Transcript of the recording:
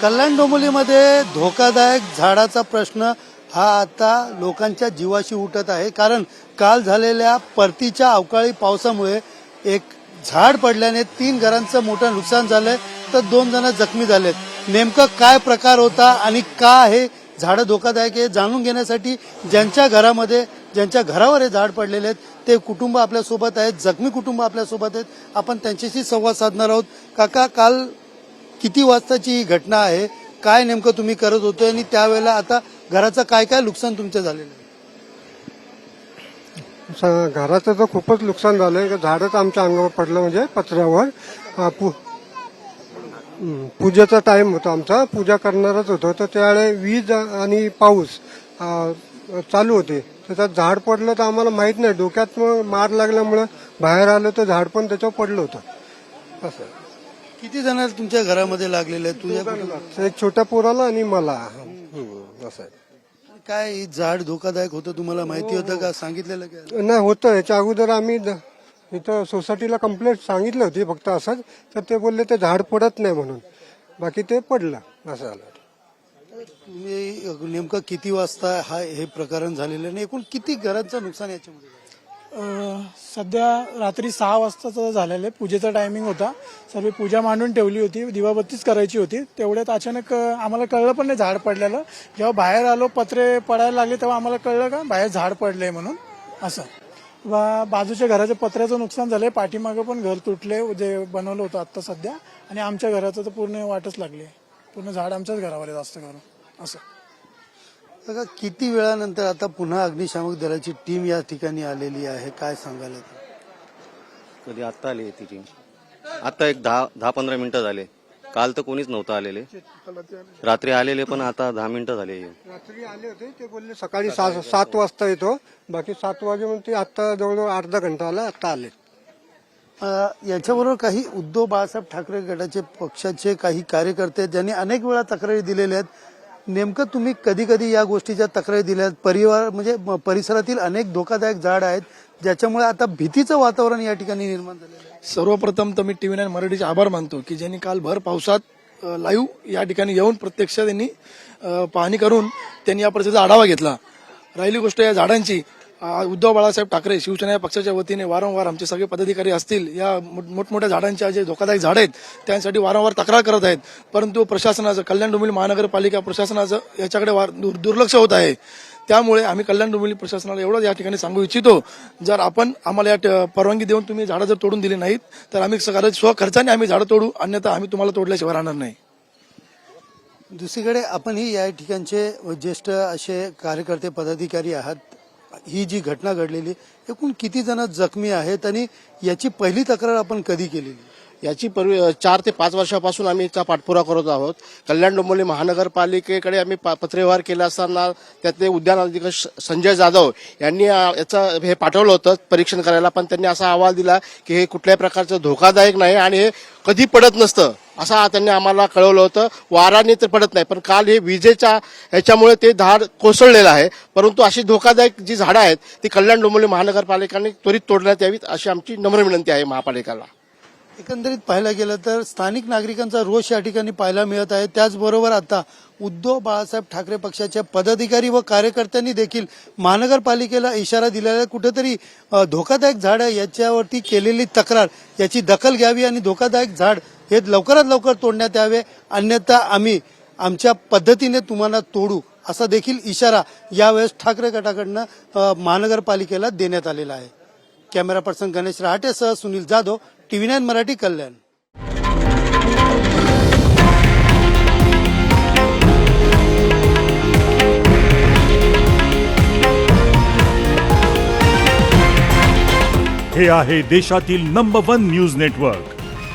कल्याण डोंबिवलीमध्ये धोकादायक झाडाचा प्रश्न हा आता लोकांच्या जीवाशी उठत आहे. कारण काल झालेल्या परतीच्या अवकाळी पावसामुळे एक झाड पडल्याने तीन घरांचं मोठं नुकसान झालंय तर दोन जण जखमी झालेत. नेमकं काय प्रकार होता आणि का हे झाडं धोकादायक आहे जाणून घेण्यासाठी ज्यांच्या घरामध्ये ज्यांच्या घरावर हे झाड पडलेले आहेत ते कुटुंब आपल्यासोबत आहेत जखमी कुटुंब आपल्यासोबत आहेत. आपण त्यांच्याशी संवाद साधणार आहोत. काका काल किती वाजताची ही घटना आहे काय नेमकं तुम्ही करत होते आणि त्यावेळेला आता घराचं काय काय नुकसान तुमचं झालेलं आहे? स- घराचं तर खूपच नुकसान झालं का झाडच आमच्या अंगावर पडलं म्हणजे पत्र्यावर. अं, पू हं, पूजेचा टाइम होता आमचा. पूजा करणारच होतो. तर त्यावेळेस वीज आणि पाऊस अं, चालू होते. तर त्यात झाड पडलं तर आम्हाला माहीत नाही. डोक्यात मग मार लागल्यामुळं बाहेर आलं तर झाड पण त्याच्यावर पडलं होतं. असं. किती जण तुमच्या घरामध्ये लागलेले आहेत तुझ्या कुटुंबात? एक छोट्या पोराला आणि मला. हं, असं आहे. काय हे झाड धोकादायक होतं तुम्हाला? माहिती होतं का? सांगितलेलं काय? नाही होतं. याच्या अगोदर आम्ही द- इथं सोसायटीला कंप्लेंट सांगितली होती फक्त असंच. तर ते बोलले ते झाड पडत नाही म्हणून. बाकी ते पडलं. असं झालं. तुम्ही नेमकं किती वाजता हा हे प्रकरण झालेलं आणि एकूण किती घरांचं नुकसान याच्यामध्ये? झालं? सध्या रात्री सहा वाजताचं झालेलं आहे. पूजेचा टायमिंग होता. सर्व पूजा मांडून ठेवली होती. दिवाबत्तीच करायची होती. तेवढ्यात अचानक आम्हाला कळलं पण नाही झाड पडलेलं. जेव्हा बाहेर आलो पत्रे पडायला लागले तेव्हा आम्हाला कळलं का बाहेर झाड पडलंय म्हणून. असं. वा बाजूच्या घराच्या पत्र्याचं नुकसान झालंय. पाठीमागं पण घर तुटले जे बनवलं होतं आत्ता सध्या. आणि आमच्या घराचं तर पूर्ण वाटच लागली पूर्ण झाड आमच्याच घरावर जास्त करून. असं. बघा किती वेळानंतर आता पुन्हा अग्निशामक दलाची टीम या ठिकाणी आलेली आहे? काय सांगायला? कधी आत्ता आली ती टीम आत्ता एक दहा दहा पंधरा मिनिटं झाले. काल तर कोणीच नव्हतं आलेले. रात्री आलेले पण आता दहा मिनिटं झाले. रात्री आले होते ते बोलले सकाळी सात सात वाजता येतो. बाकी सात वाजे म्हणून ते आता जवळजवळ अर्धा घंटा आला आता आले. अ, याच्याबरोबर काही उद्धव बाळासाहेब ठाकरे गटाचे पक्षाचे काही कार्यकर्ते आहेत, ज्यांनी अनेक वेळा तक्रारी दिलेल्या आहेत. नेमकं तुम्ही कधी कधी या गोष्टीच्या तक्रारी दिल्या परिवार म्हणजे परिसरातील अनेक धोकादायक झाड आहेत ज्याच्यामुळे आता भीतीचं वातावरण या ठिकाणी निर्माण झालं सर्वप्रथम तर मी टीव्ही नाईन मराठीचे आभार मानतो की ज्यांनी काल भर पावसात लाईव्ह या ठिकाणी येऊन प्रत्यक्ष त्यांनी पाहणी करून त्यांनी या परिस्थितीचा आढावा घेतला. राहिली गोष्ट या झाडांची. उद्धव बाळासाहेब ठाकरे शिवसेना या पक्षाच्या वतीने वारंवार आमचे सगळे पदाधिकारी असतील या मोठ- मोठमोठ्या झाडांच्या जे धोकादायक झाड आहेत त्यांसाठी वारंवार तक्रार करत आहेत. परंतु प्रशासनाचं कल्याण डोंबिवली महानगरपालिका प्रशासनाचं याच्याकडे वार- दुर्लक्ष होत आहे. त्यामुळे आम्ही कल्याण डोंबिवली प्रशासनाला एवढंच या ठिकाणी सांगू इच्छितो जर आपण आम्हाला या ट- परवानगी देऊन तुम्ही झाडं जर तोडून दिली नाहीत तर आम्ही सगळं स्वखर्चाने आम्ही झाडं तोडू अन्यथा आम्ही तुम्हाला तोडल्याशिवाय राहणार नाही. दुसरीकडे आपणही या ठिकाणचे ज्येष्ठ असे कार्यकर्ते पदाधिकारी आहात. ही जी घटना घडलेली एकूण किती जण जखमी आहेत आणि याची पहिली तक्रार आपण कधी केलेली? याची पूर्वी चार ते पाच वर्षापासून आम्ही याचा पाठपुरावा करत आहोत. कल्याण डोंबिवली महानगरपालिकेकडे आम्ही पा- पत्रव्यवहार केला असताना त्यातले उद्यान अधिकारी संजय जाधव यांनी याचं हे पाठवलं होतं परीक्षण करायला पण त्यांनी असा अहवाल दिला की हे कुठल्याही प्रकारचं धोकादायक नाही आणि हे कधी पडत नसतं. असा त्यांनी आम्हाला कळवलं होतं. वाराने तर पडत नाही पण काल हे विजेच्या ह्याच्यामुळे ते झाड कोसळलेलं आहे. परंतु अशी धोकादायक जी झाडं आहेत ती कल्याण डोंबिवली महानगरपालिकाने त्वरित तोडण्यात यावीत अशी आमची नम्र विनंती आहे महापालिकेला. एकंदरीत पाहायला गेलं तर स्थानिक नागरिकांचा रोष या ठिकाणी पाहायला मिळत आहे. त्याचबरोबर आता उद्धव बाळासाहेब ठाकरे पक्षाच्या पदाधिकारी व कार्यकर्त्यांनी देखील महानगरपालिकेला इशारा दिलेला कुठेतरी धोकादायक झाड आहे याच्यावरती केलेली तक्रार याची दखल घ्यावी आणि धोकादायक झाड हे लवकरात लवकर तोडण्यात यावे अन्यथा आम्ही आमच्या पद्धतीने तुम्हाला तोडू असा देखील इशारा यावेळेस ठाकरे गटाकडनं महानगरपालिकेला देण्यात आलेला आहे. कॅमेरा पर्सन गणेश रहाटेसह सुनील जाधव टीव्ही नाईन मराठी कल्याण. हे आहे देशातील नंबर वन न्यूज नेटवर्क